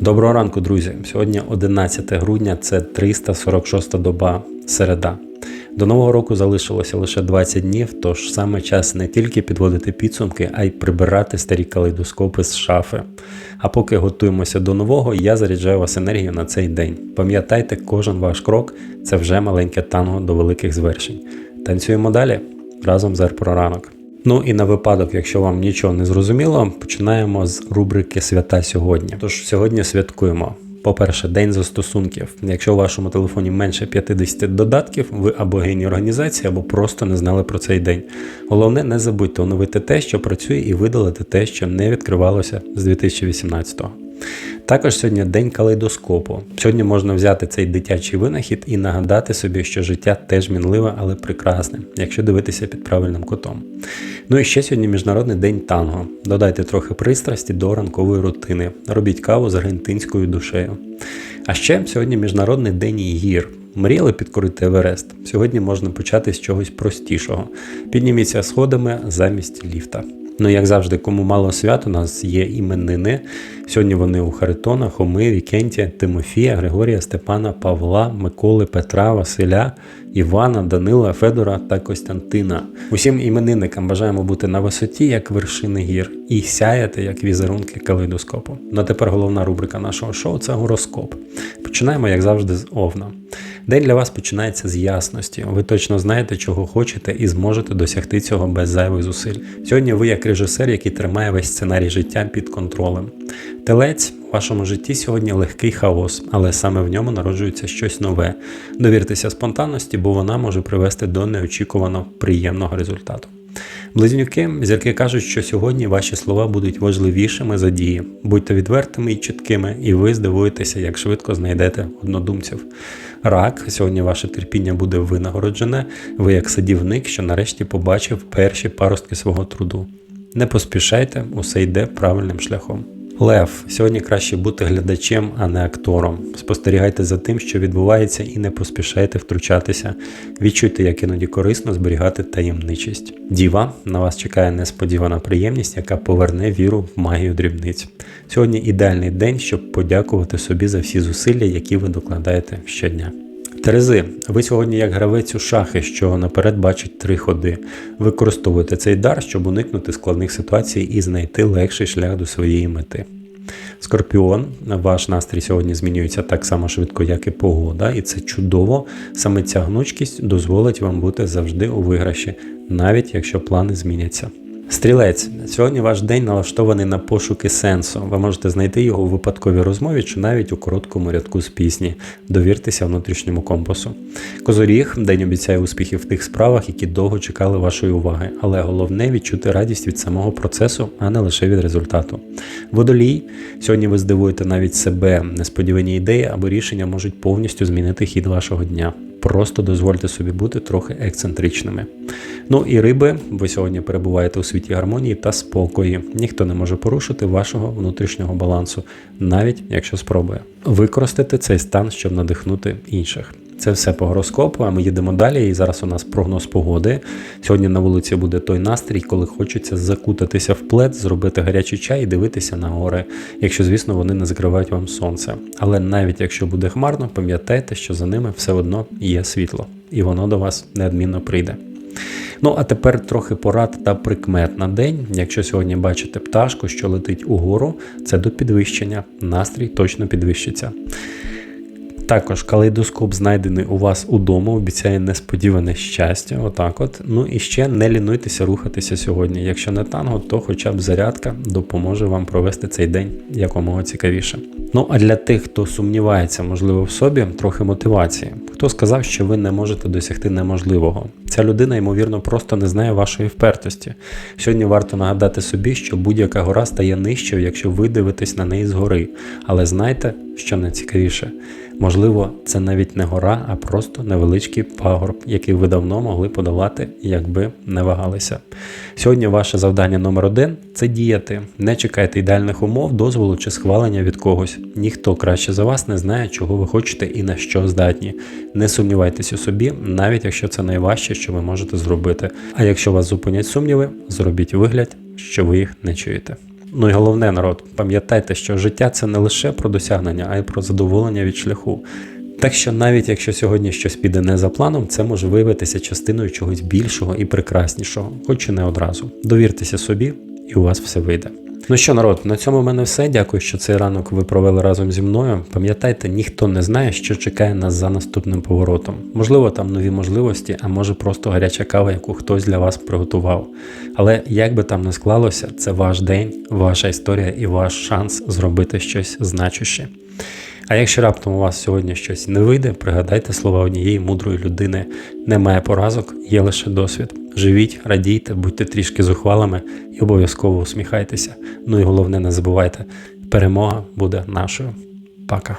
Доброго ранку, друзі. Сьогодні 11 грудня, це 346 доба середа. До нового року залишилося лише 20 днів, тож саме час не тільки підводити підсумки, а й прибирати старі калейдоскопи з шафи. А поки готуємося до нового, я заряджаю вас енергію на цей день. Пам'ятайте, кожен ваш крок це вже маленьке танго до великих звершень. Танцюємо далі разом з «Р ранок. Ну і на випадок, якщо вам нічого не зрозуміло, починаємо з рубрики Свята сьогодні. Тож сьогодні святкуємо. По-перше, день застосунків. Якщо у вашому телефоні менше 50 додатків, ви або гені організації, або просто не знали про цей день. Головне, не забудьте оновити те, що працює, і видалити те, що не відкривалося з 2018-го. Також сьогодні день калейдоскопу. Сьогодні можна взяти цей дитячий винахід і нагадати собі, що життя теж мінливе, але прекрасне, якщо дивитися під правильним кутом. Ну і ще сьогодні Міжнародний день танго. Додайте трохи пристрасті до ранкової рутини. Робіть каву з аргентинською душею. А ще сьогодні Міжнародний день гір. Мріяли підкорити Еверест. Сьогодні можна почати з чогось простішого. Підніміться сходами замість ліфта. Ну, як завжди, кому мало свят, у нас є іменини. Сьогодні вони у Харитона, Хоми, Вікентія, Тимофія, Григорія, Степана, Павла, Миколи, Петра, Василя, Івана, Данила, Федора та Костянтина. Усім іменинникам бажаємо бути на висоті, як вершини гір, і сяяти, як візерунки калейдоскопу. Ну а тепер головна рубрика нашого шоу це гороскоп. Починаємо, як завжди, з Овна. День для вас починається з ясності. Ви точно знаєте, чого хочете, і зможете досягти цього без зайвих зусиль. Сьогодні ви як режисер, який тримає весь сценарій життя під контролем. Телець у вашому житті сьогодні легкий хаос, але саме в ньому народжується щось нове. Довіртеся спонтанності, бо вона може привести до неочікувано приємного результату. Близнюки, зірки кажуть, що сьогодні ваші слова будуть важливішими за дії. Будьте відвертими і чіткими, і ви здивуєтеся, як швидко знайдете однодумців. Рак, сьогодні ваше терпіння буде винагороджене, ви як садівник, що нарешті побачив перші паростки свого труду. Не поспішайте, усе йде правильним шляхом. Лев, сьогодні краще бути глядачем, а не актором. Спостерігайте за тим, що відбувається, і не поспішайте втручатися. Відчуйте, як іноді корисно зберігати таємничість. Діва, на вас чекає несподівана приємність, яка поверне віру в магію дрібниць. Сьогодні ідеальний день, щоб подякувати собі за всі зусилля, які ви докладаєте щодня. Терези, ви сьогодні як гравець у шахи, що наперед бачить три ходи. Використовуйте цей дар, щоб уникнути складних ситуацій і знайти легший шлях до своєї мети. Скорпіон, ваш настрій сьогодні змінюється так само швидко, як і погода, і це чудово. Саме ця гнучкість дозволить вам бути завжди у виграші, навіть якщо плани зміняться. Стрілець, сьогодні ваш день налаштований на пошуки сенсу. Ви можете знайти його у випадковій розмові чи навіть у короткому рядку з пісні. Довіртеся внутрішньому компасу. Козоріг, день обіцяє успіхів в тих справах, які довго чекали вашої уваги, але головне відчути радість від самого процесу, а не лише від результату. Водолій, сьогодні ви здивуєте навіть себе. Несподівані ідеї або рішення можуть повністю змінити хід вашого дня. Просто дозвольте собі бути трохи ексцентричними. Ну і риби, ви сьогодні перебуваєте у світі гармонії та спокої. Ніхто не може порушити вашого внутрішнього балансу, навіть якщо спробує. Використати цей стан, щоб надихнути інших. Це все по гороскопу, а ми їдемо далі. І зараз у нас прогноз погоди. Сьогодні на вулиці буде той настрій, коли хочеться закутатися в плед, зробити гарячий чай і дивитися на гори, якщо, звісно, вони не закривають вам сонце. Але навіть якщо буде хмарно, пам'ятайте, що за ними все одно є світло, і воно до вас неодмінно прийде. Ну, а тепер трохи порад та прикмет на день. Якщо сьогодні бачите пташку, що летить угору, це до підвищення. Настрій точно підвищиться. Також калейдоскоп знайдений у вас удома, обіцяє несподіване щастя. Отак от. Ну і ще не лінуйтеся рухатися сьогодні. Якщо не танго, то хоча б зарядка допоможе вам провести цей день якомога цікавіше. Ну а для тих, хто сумнівається, можливо, в собі, трохи мотивації. Хто сказав, що ви не можете досягти неможливого? Ця людина, ймовірно, просто не знає вашої впертості. Сьогодні варто нагадати собі, що будь-яка гора стає нижчою, якщо ви дивитесь на неї згори. Але знайте, що найцікавіше. Можливо, це навіть не гора, а просто невеличкий пагорб, який ви давно могли подолати, якби не вагалися. Сьогодні ваше завдання номер один це діяти. Не чекайте ідеальних умов, дозволу чи схвалення від когось. Ніхто краще за вас не знає, чого ви хочете і на що здатні. Не сумнівайтесь у собі, навіть якщо це найважче, що ви можете зробити. А якщо вас зупинять сумніви, зробіть вигляд, що ви їх не чуєте. Ну і головне, народ, пам'ятайте, що життя це не лише про досягнення, а й про задоволення від шляху. Так що навіть якщо сьогодні щось піде не за планом, це може виявитися частиною чогось більшого і прекраснішого, хоч і не одразу. Довіртеся собі, і у вас все вийде. Ну що, народ, на цьому в мене все. Дякую, що цей ранок ви провели разом зі мною. Пам'ятайте, ніхто не знає, що чекає нас за наступним поворотом. Можливо, там нові можливості, а може просто гаряча кава, яку хтось для вас приготував. Але як би там не склалося, це ваш день, ваша історія і ваш шанс зробити щось значуще. А якщо раптом у вас сьогодні щось не вийде, пригадайте слова однієї мудрої людини: немає поразок, є лише досвід. Живіть, радійте, будьте трішки зухвалими і обов'язково усміхайтеся. Ну і головне, не забувайте, перемога буде нашою. Пока.